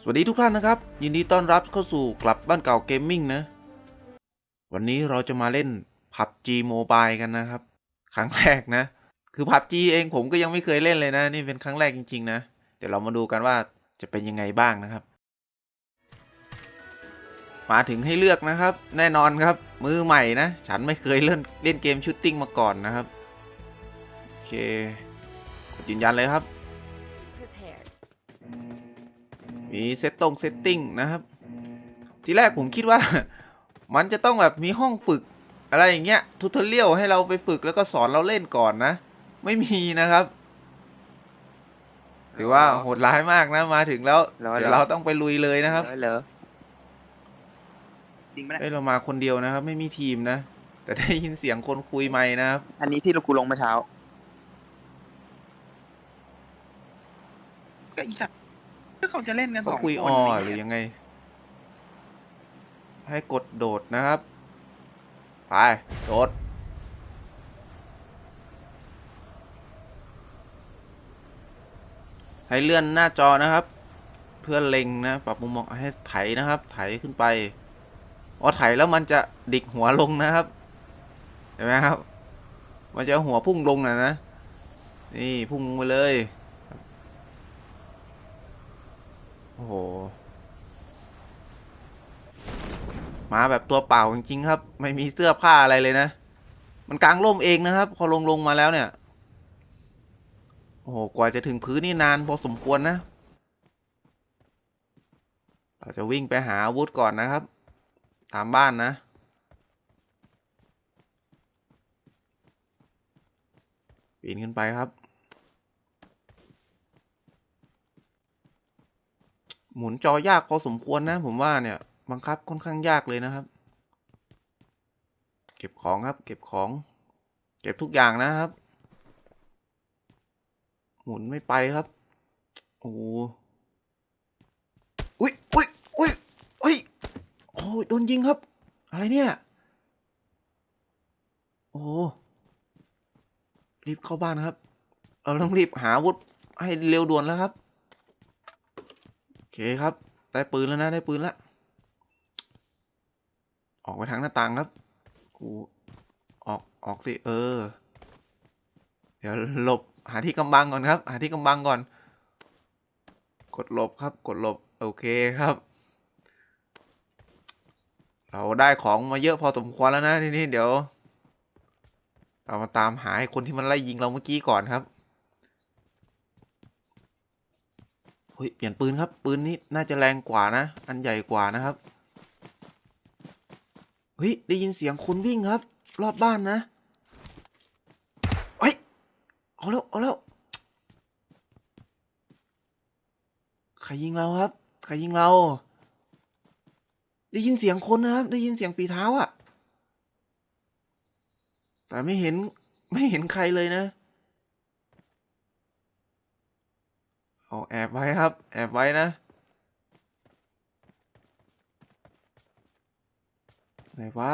สวัสดีทุกท่านนะครับ ยินดีต้อนรับเข้าสู่กลับบ้านเก่าเกมมิ่งนะ วันนี้เราจะมาเล่น PUBG Mobile กันนะครับ ครั้งแรกนะ คือ PUBG เองผมก็ยังไม่เคยเล่นเลยนะ นี่เป็นครั้งแรกจริง ๆ นะ เดี๋ยวเรามาดูกันว่าจะเป็นยังไงบ้างนะครับ มาถึงให้เลือกนะครับ แน่นอนครับ มือใหม่นะ ฉันไม่เคยเล่นเล่นเกมชูตติ้งมาก่อนนะครับโอเคกดยืนยันเลยครับ มีเซตตรงเซตติ้งนะครับ ทีแรกผมคิดว่า มันจะต้องแบบมีห้องฝึกอะไรอย่างเงี้ยทูทอเรียลให้เราไปฝึกแล้วก็สอนเราเล่นก่อนนะ ไม่มีนะครับถือว่าโหดร้ายมากนะมาถึงแล้วเหรอเดี๋ยวเหรอเราต้องไปลุยเลยนะครับเหรอเหรอจริงไหมเอ้ยเรามาคนเดียวนะครับ ไม่มีทีมนะ แต่ได้ยินเสียงคนคุยไม่นะครับ อันนี้ที่เรากูลงเมื่อเช้าก็อีกครับ ก็เขาจะเล่นกันสองคุยคนอหรือยยังไง ให้กดโดดนะครับ ไป โดด ให้เลื่อนหน้าจอนะครับ เพื่อเล็งนะ ปรับมุมมองให้ไถนะครับ ไถขึ้นไปอ๋อไถแล้วมันจะดิกหัวลงนะครับเห็นไหมครับ มันจะหัวพุ่งลงนะนะ นี่พุ่งลงไปเลย โอ้โหมาแบบตัวเปล่าจริงๆครับ ไม่มีเสื้อผ้าอะไรเลยนะ มันกลางร่มเองนะครับ พอลงลงมาแล้วเนี่ย โอ้โห กว่าจะถึงพื้นนี่นานพอสมควรนะ เราจะวิ่งไปหาอาวุธก่อนนะครับ ตามบ้านนะ ปีนขึ้นไปครับ หมุนจอยากพอสมควรนะ ผมว่าเนี่ย บังคับค่อนข้างยากเลยนะครับ เก็บของครับ เก็บของ เก็บทุกอย่างนะครับ หมุนไม่ไปครับ โอ้โอุ้ยอุ้ยอุ้ยอุ้ยโอ้ยโดนยิงครับ อะไรเนี่ย โอ้รีบเข้าบ้านครับ เราต้องรีบหาอาวุธให้เร็วด่วนแล้วครับ เคครับ ได้ปืนแล้วนะได้ปืนล้วออกไปทางหน้าต่างครับ กูออกออกสิเออ เดี๋ยวหลบหาที่กำบังก่อนครับ หาที่กำบังก่อน กดหลบครับ กดหลบโอเคครับ เราได้ของมาเยอะพอสมควรแล้วนะทีนี้เดี๋ยว เรามาตามหาไอ้คนที่มันไล่ยิงเราเมื่อกี้ก่อนครับ เฮ้ยเปลี่ยนปืนครับ ปืนนี้น่าจะแรงกว่านะ อันใหญ่กว่านะครับเฮ้ยได้ยินเสียงคนวิ่งครับ รอบบ้านนะเฮ้ยเอาแล้วเอาแล้วใครยิงเราครับใครยิงเรา ได้ยินเสียงคนนะครับ ได้ยินเสียงฝีเท้าอะแต่ไม่เห็นไม่เห็นใครเลยนะ เอาแอบไว้ครับ แอบไว้นะไหนวะ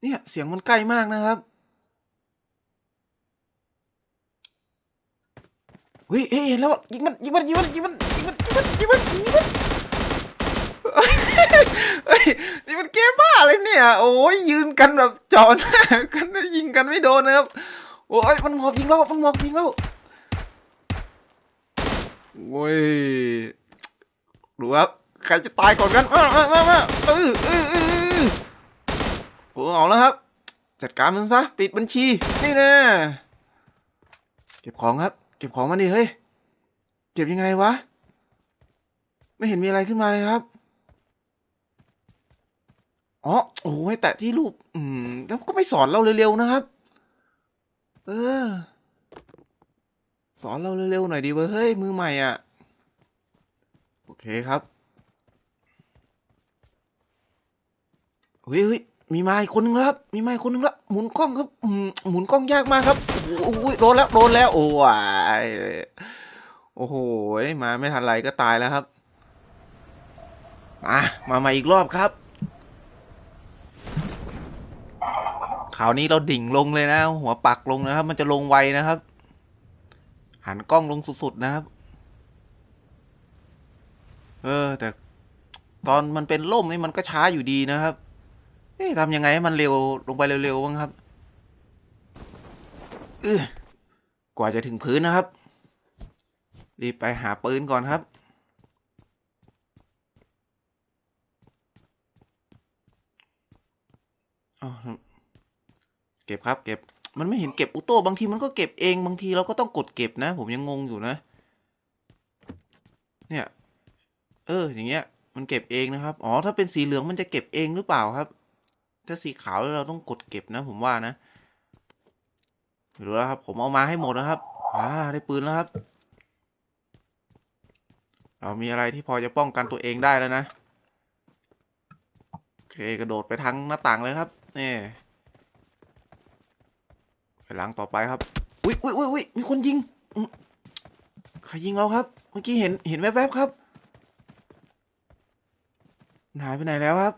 เนี่ย เสียงมันใกล้มากนะครับเฮ้ยเฮ้ยเห็นแล้วยิงมันยิงมันยิงมันยิงมันยิงมันยิงมันยิงมันยิงมันเฮ้ยนี่มันเกมบ้าอะไรเนี่ย โอ้ยยืนกันแบบจอหน้ากันยิงกันไม่โดนนะครับ โอ้ยมันหมอบยิงเรามันหมอบยิงเรา โอ้ยดูครับใครจะตายก่อนกันมามามามาเออเออเออเออโอ้เอาแล้วครับ จัดการมันซะปิดบัญชี นี่แน่เก็บของครับ เก็บของมาดิเฮ้ยเก็บยังไงวะ ไม่เห็นมีอะไรขึ้นมาเลยครับอ๋อโอ้ยแตะที่รูป อืม แล้วก็ไม่สอนเราเร็วๆนะครับ เออ สอนเราเร็วๆหน่อยดีเว้ยเฮ้ยมือใหม่อะ โอเคครับเฮ้ยเฮ้ยมีไมาอีกคนนึงแล้วครับ มีไมาอีกคนนึงแล้ว หมุนกล้องครับหมุนกล้องยากมากครับโอ้โหโดนแล้วโดนแล้ว โอ้ยโอ้โหมาไม่ทันไรก็ตายแล้วครับ มามาใหม่อีกรอบครับคราวนี้เราดิ่งลงเลยนะ หัวปักลงนะครับ มันจะลงไวนะครับ หันกล้องลงสุดๆนะครับ เออ แต่ตอนมันเป็นล่มนี่มันก็ช้าอยู่ดีนะครับ เอ๊ะทำยังไงให้มันเร็วลงไปเร็วๆบ้างครับเออกว่าจะถึงพื้นนะครับ รีบไปหาปืนก่อนครับ เก็บครับเก็บ มันไม่เห็นเก็บอุโต้บางทีมันก็เก็บเองบางทีเราก็ต้องกดเก็บนะ ผมยังงงอยู่นะ เนี่ย เออ อย่างเงี้ย มันเก็บเองนะครับ อ๋อ ถ้าเป็นสีเหลืองมันจะเก็บเองหรือเปล่าครับ ถ้าสีขาวเราต้องกดเก็บนะ ผมว่านะไม่รู้แล้วครับ ผมเอามาให้หมดนะครับอ่าได้ปืนแล้วครับ เรามีอะไรที่พอจะป้องกันตัวเองได้แล้วนะโอเคกระโดดไปทางหน้าต่างเลยครับนี่ หลังต่อไปครับ อุ้ยอุ้ยอุ้ยอุ้ยมีคนยิงใครยิงเราครับ เมื่อกี้เห็นเห็นแวบๆครับมันหายไปไหนแล้วครับ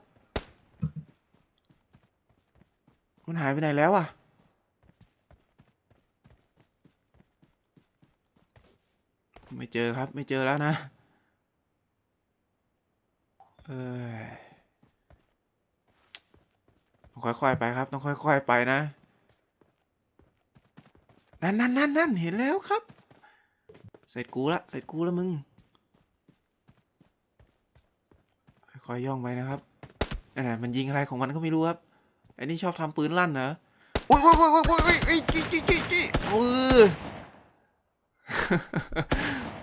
มันหายไปไหนแล้วอะไม่เจอครับ ไม่เจอแล้วนะเออต้องค่อยๆไปครับ ต้องค่อยๆไปนะ นั่นนั่นนั่นนั่นเห็นแล้วครับ เสร็จกูละเสร็จกูล้วมึง ค่อยๆย่องไปนะครับนั่นน่ะมันยิงอะไรของมันก็ไม่รู้ครับไอ้นี่ชอบทำปืนลั่นเหรอโอ้ยโอ้ยโอ้ยโอ้ยโอ้ยโอ้ยจี้จี้จี้จี้โอ้ย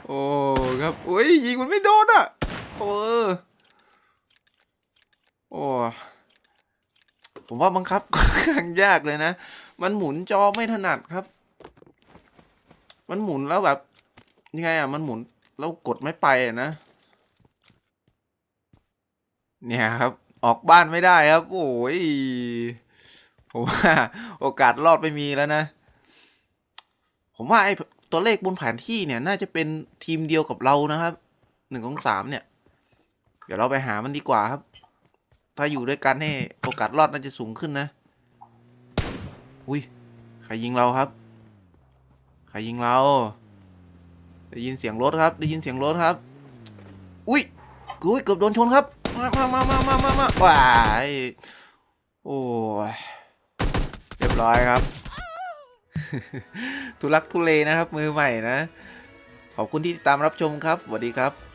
โอ้ครับโอ้ยยิงมันไม่โดนอะโอ้โอ้ผมว่าบังคับค่อนข้างยากเลยนะ มันหมุนจอไม่ถนัดครับ มันหมุนแล้วแบบยังไงอะมันหมุนแล้วกดไม่ไปนะ เนี่ยครับ ออกบ้านไม่ได้ครับ โอ้ยผมว่าโอกาสรอดไม่มีแล้วนะ ผมว่าไอ้ตัวเลขบนแผนที่เนี่ย น่าจะเป็นทีมเดียวกับเรานะครับหนึ่งของสามเนี่ย เดี๋ยวเราไปหามันดีกว่าครับ ถ้าอยู่ด้วยกันให้โอกาสรอดน่าจะสูงขึ้นนะ อุ้ยใครยิงเราครับ รยิงเรา ได้ยินเสียงรถครับ ได้ยินเสียงรถครับ อุ้ยกูเกือบโดนชนครับ มามามามามามามาว้ายโอ้ย เรียบร้อยครับ ทุลักทุเลนะครับมือใหม่นะ ขอบคุณที่ติดตามรับชมครับสวัสดีครับ